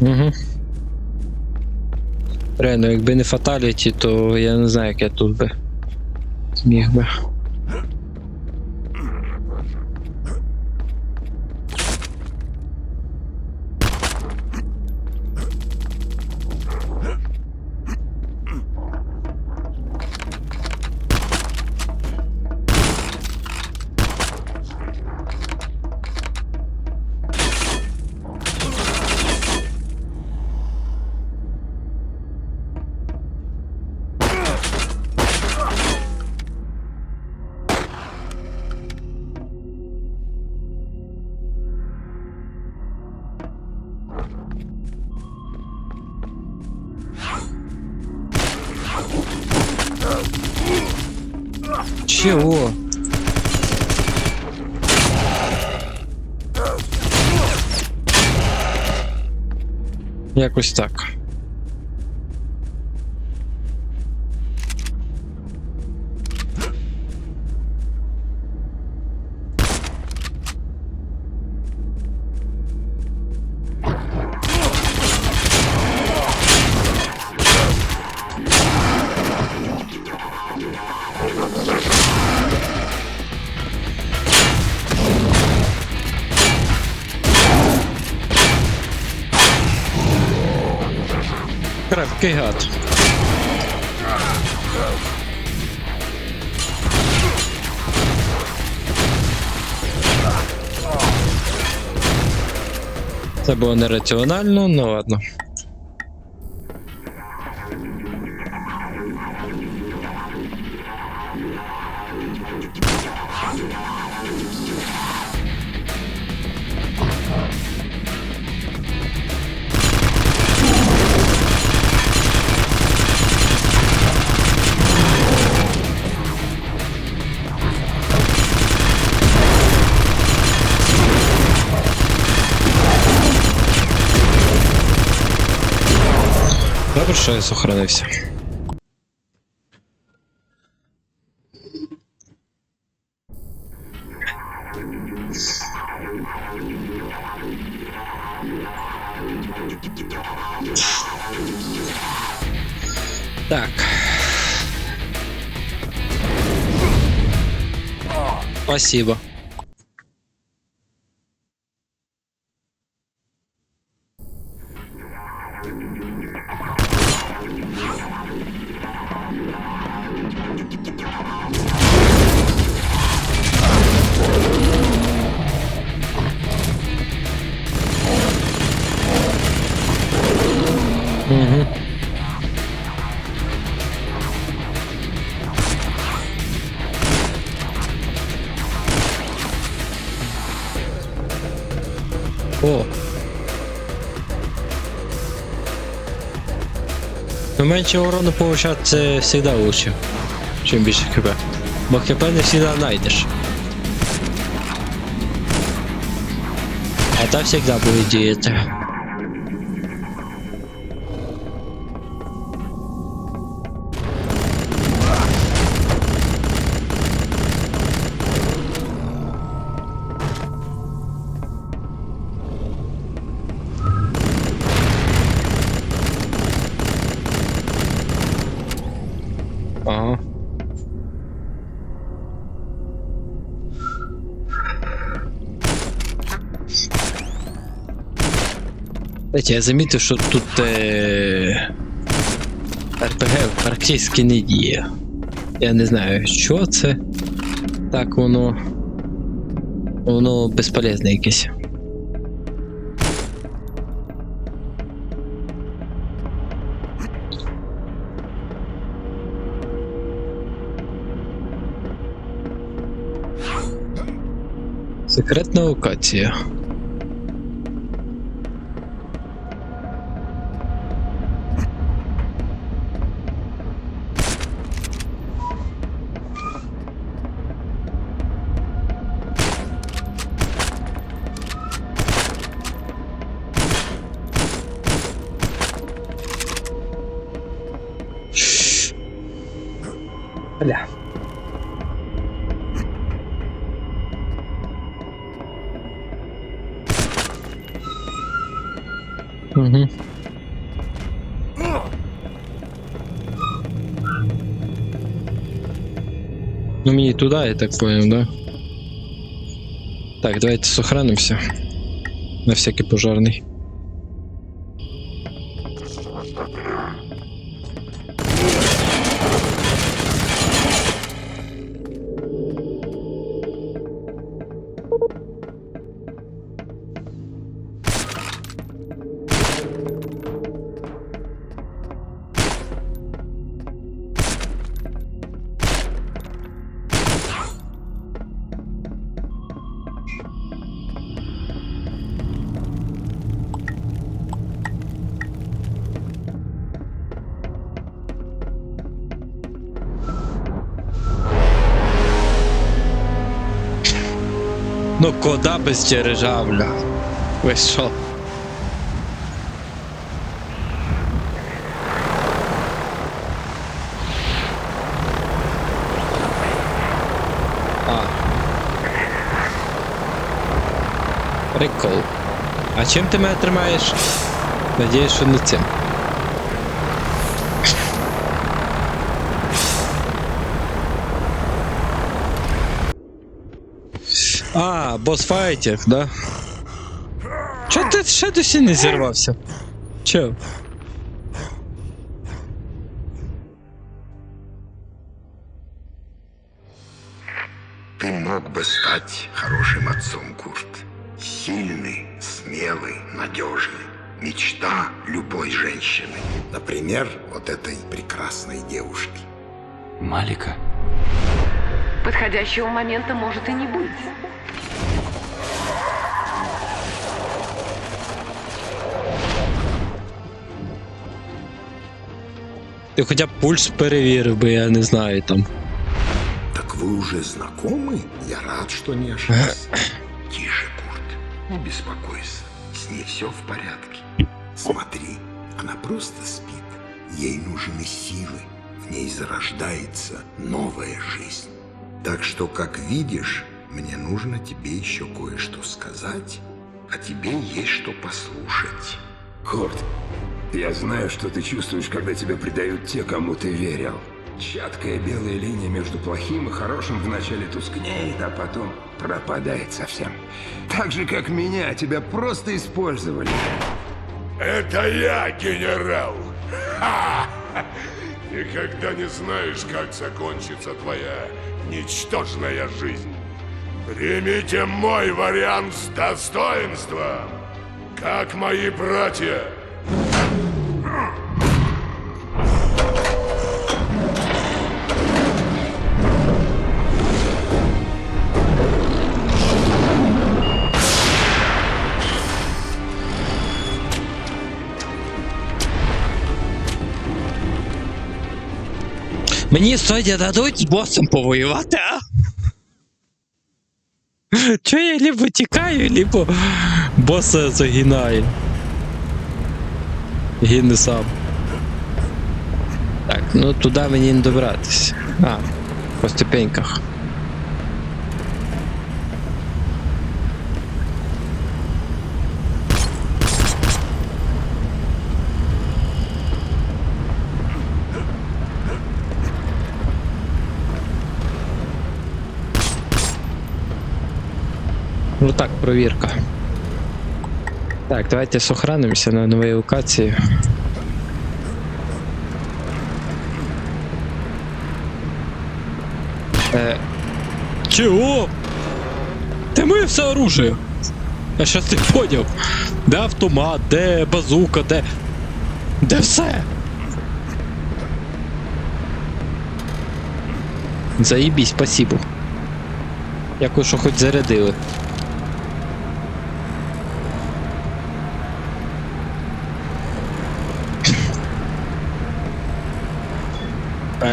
Угу. Реально, якби не фаталіті, то я не знаю, як я тут би зміг би. Чого? Якось так. Крепкий гад. Це було нераціонально, ну ладно. Добре, що я сохранився. Так. Спасибо. Угу. О. Ну, менше урону получать це всегда лучше, чим більше хп. Бо хп не всегда знайдеш. А та всегда буде діяти. Знаете, я замітив, що тут е... РПГ практично не діє. Я не знаю, що це. Так воно. Воно безполезне якесь. Секретна локація. Ну туда, я так понял, да? Так, давайте сохранимся. На всякий пожарний. Ну кода без дирижабля? Ви що? А. Прикол. А чим ти мене тримаєш? Надіюсь, що не цим. А, босфайтинг, да? Чо ти ще досі не зірвався? Чо? Ты мог бы стать хорошим отцом, Курт. Сильный, смелый, надежный. Мечта любой женщины. Например, вот этой прекрасной девушки. Малика? Подходящего момента может и не быть. Ти хоча б пульс перевірив би, я не знаю там. Так вы уже знакомы? Я рад, что не ошибся. Тише, Курт. Не беспокойся. С ней все в порядке. Смотри, она просто спит. Ей нужны силы. В ней зарождается новая жизнь. Так что, как видишь, мне нужно тебе еще кое-что сказать, а тебе есть что послушать. Курт, я знаю, что ты чувствуешь, когда тебя предают те, кому ты верил. Чадкая белая линия между плохим и хорошим вначале тускнеет, а потом пропадает совсем. Так же, как меня, тебя просто использовали. Это я, генерал! Ха! Никогда не знаешь, как закончится твоя ничтожная жизнь. Примите мой вариант с достоинством, как мои братья. Мені сьогодні дадуть з босом повоювати, а? Чо я либо тікаю, либо боса загинаю. Гину сам. Так, ну туди мені не добратися. А, по ступеньках. Ну так, провірка. Так, давайте сохранимося на новій локації. Э, чего? Де моє все оружие? Я щас не поняв. Де автомат, де базука, де. Де все? Заїбісь, спасибо. Якось що хоч зарядили.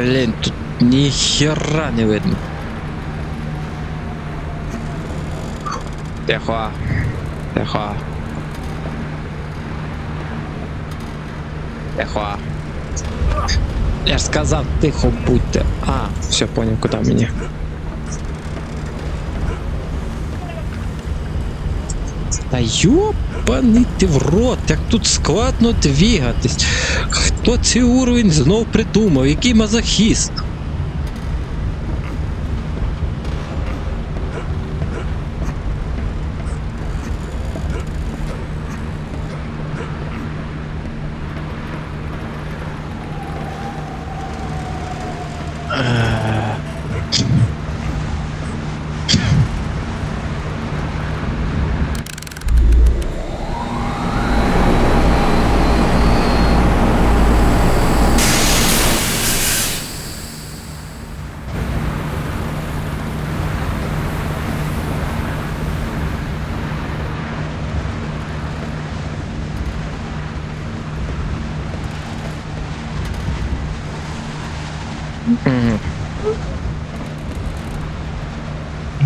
Блін, тут ніхера не видно. Тихо. Тихо. Тихо. Я ж сказав, тихо будьте. А, все, понял, куди мені. Та йопаний ти в рот, як тут складно двігатись. Хто цей уровень знов придумав? Який мазохіст?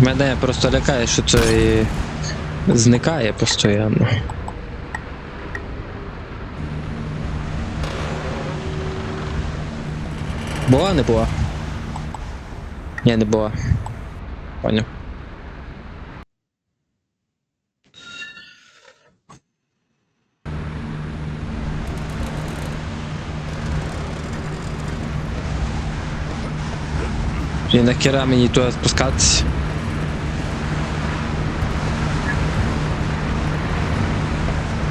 Мене просто лякає, що це зникає постійно. Була, не була? Ні, не була. Поняв. І нахера мені туди спускатися?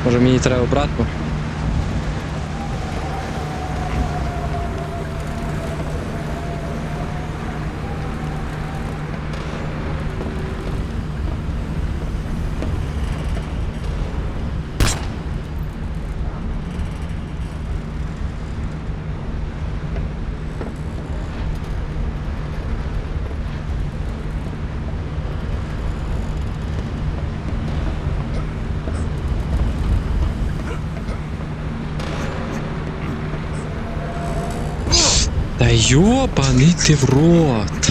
Може мені треба обратно? Та йобаний ти в рот.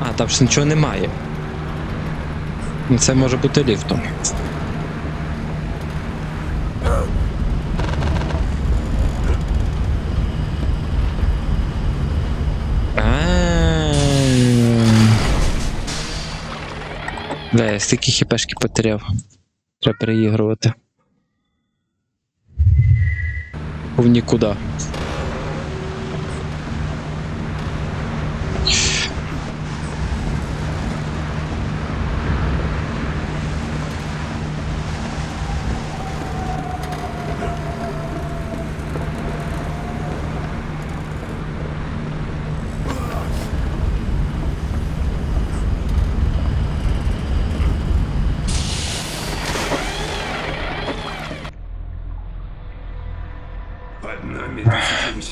А, там ж нічого немає. Це може бути ліфтом. Бля, я стільки хіпешки потеряв. Треба переігрувати. В нікуди.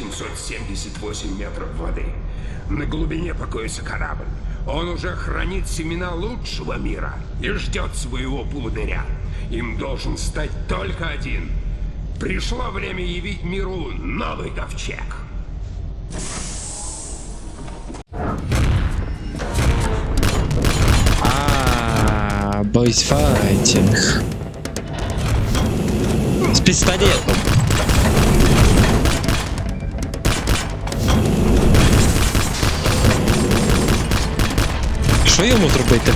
1878 метров воды. На глубине покоится корабль. Он уже хранит семена лучшего мира и ждет своего пудыря. Им должен стать только один. Пришло время явить миру новый ковчег. А, бойсфайтинг. З пістолетом. Що йому зробити?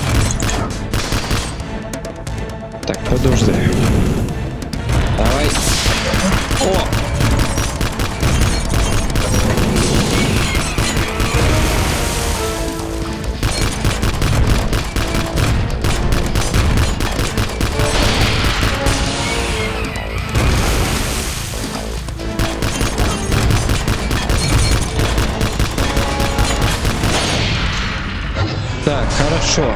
Так, подожди. Давай. О! Хорошо.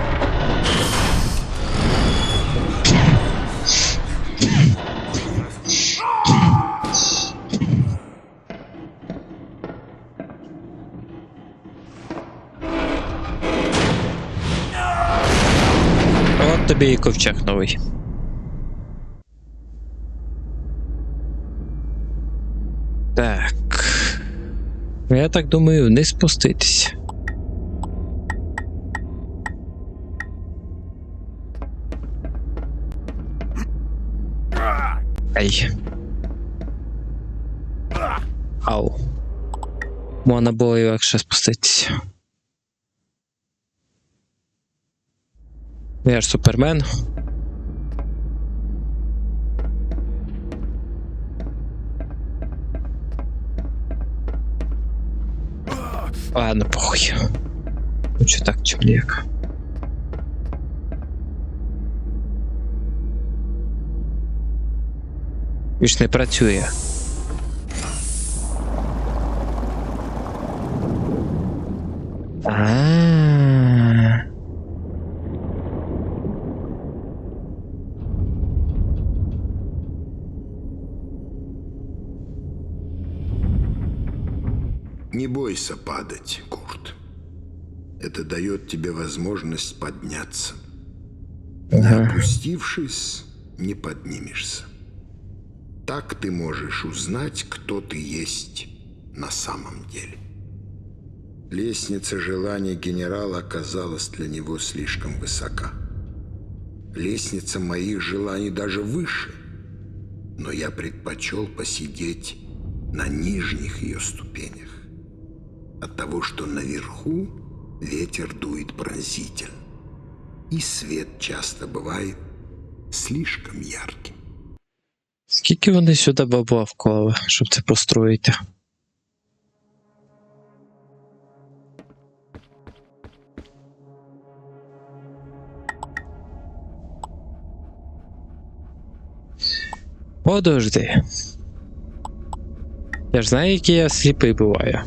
От тобі і ковчег новий. Так. я так думаю, не спуститися. Ай. Ау. Можна було легше спуститися. Я ж супермен. Ладно, похуй. Ну чо так, чим ніяк. Він не працює. А. Не бойся падать, Курт. Это дает тебе возможность подняться. Не опустившись, не поднимешься. Так ты можешь узнать, кто ты есть на самом деле. Лестница желаний генерала оказалась для него слишком высока. Лестница моих желаний даже выше, но я предпочел посидеть на нижних ее ступенях от того, что наверху ветер дует пронзительно, и свет часто бывает слишком ярким. Скільки вони сюди бабла вклали, щоб це построїти? Подожди. Я ж знаю, який я сліпий буваю.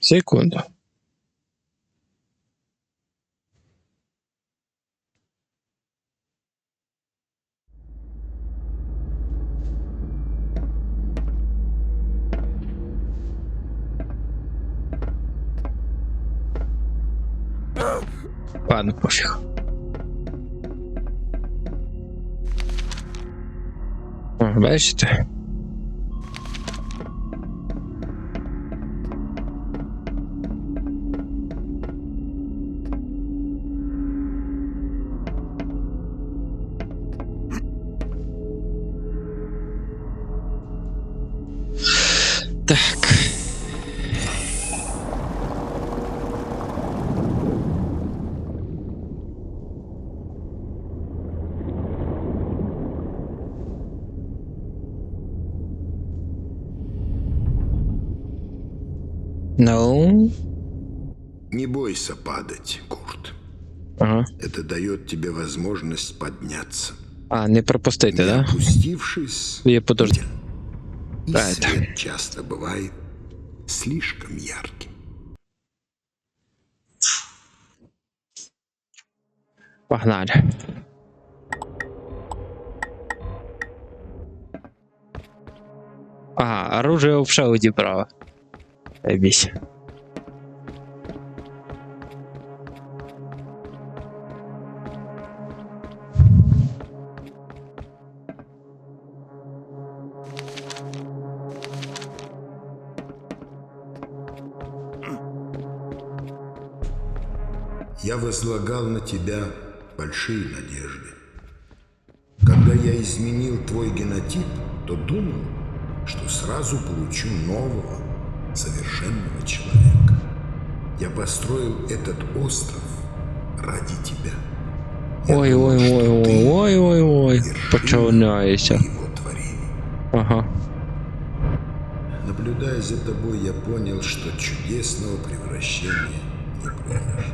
Секунду. Ладно, пофіг. О, бачите? Ну. Не бойся падать, Курт. Ага. Это дает тебе возможность подняться. А, не пропустити, Не да? опустившись, Я подожди. и это- свет часто бывает слишком ярким. Погнали. Ага, оружие в шауді право. Ебісь. Я возлагал на тебя большие надежды. Когда я изменил твой генотип, то думал, что сразу получу нового, совершенного человека. Я построил этот остров ради тебя. Я Ой, думал, ой, ой, ой, ой, ой. вершина Починається. его. Ага. Наблюдая за тобой, я понял, что чудесного превращения не произошло.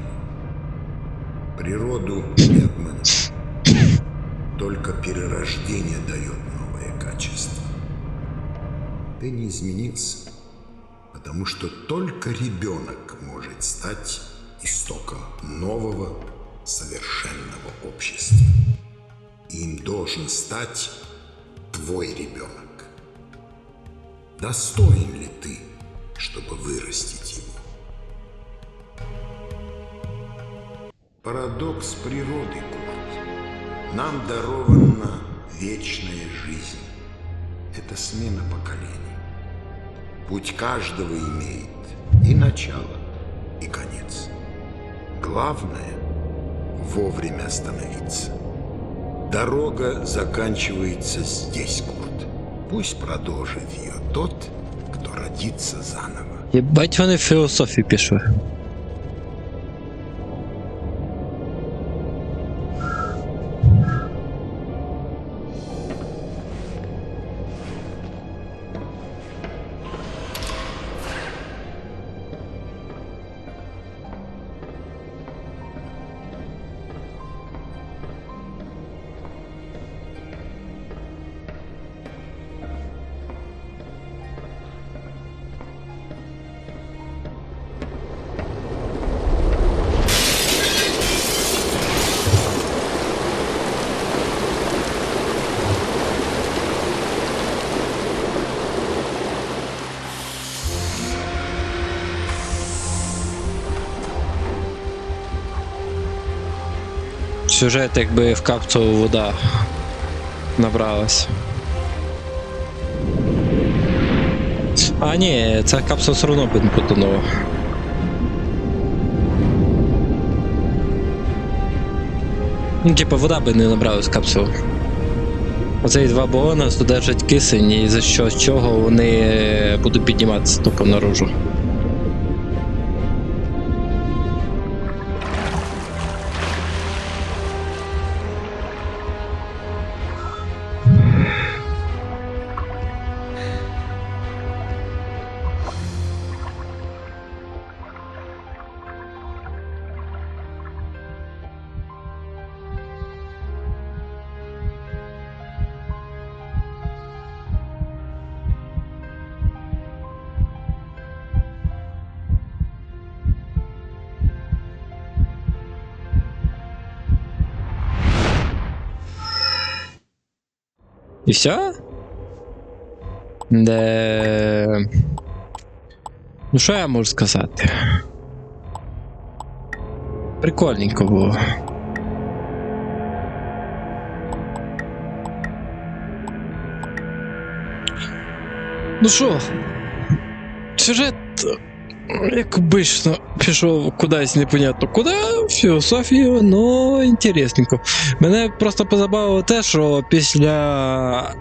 Природу не обмануть. Только перерождение дает новое качество. Ты не изменился, потому что только ребенок может стать истоком нового совершенного общества. Им должен стать твой ребенок. Достоин ли ты, чтобы вырастить его? Парадокс природы, Курт. Нам дарована вечная жизнь. Это смена поколений. Путь каждого имеет и начало, и конец. Главное — вовремя остановиться. Дорога заканчивается здесь, Курт. Пусть продолжит ее тот, кто родится заново. Єбать вони в філософію Сюжет якби в капсулу вода набралась. А ні, ця капсула все одно б не потонула. Ну, типа, вода би не набралась капсулу. Оцей два балона задержать кисень, і за що чого вони будуть підніматися тупо наружу. І все? Де. Ну, що я можу сказати? Прикольненько було. Ну що, сюжет, як обично, пішов кудись непонятно куди, філософію, ну інтересненько. Мене просто позабавило те, що після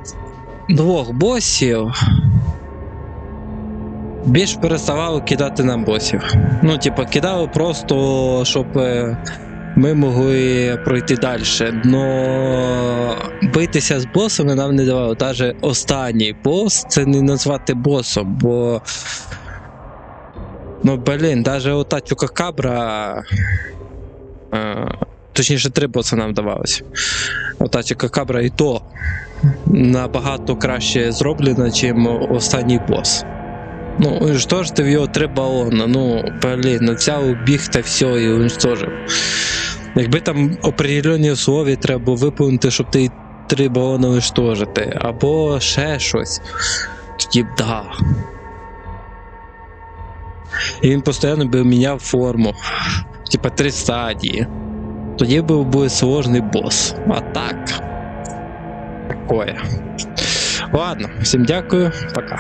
двох босів більш переставали кидати нам босів. Ну, типа, кидали просто, щоб е, ми могли пройти далі. Но битися з босами нам не давали. Навіть останній бос це не назвати босом, бо. Ну, блін, навіть ота Чукакабра. Е, точніше, три боси нам давалося. Ота Чукакабра і то набагато краще зроблена, чим останній бос. Ну, уничтожити в його три балона. Ну, блін, ну взяв біг та все і уничтожив. Якби там определені условия треба виповнити, щоб ти три балони уничтожити, або ще щось. Тоді б да. І він постійно би міняв форму. Типа три стадії. Тоді був би сложний бос. А так. Такое. Ладно, всім дякую, пока.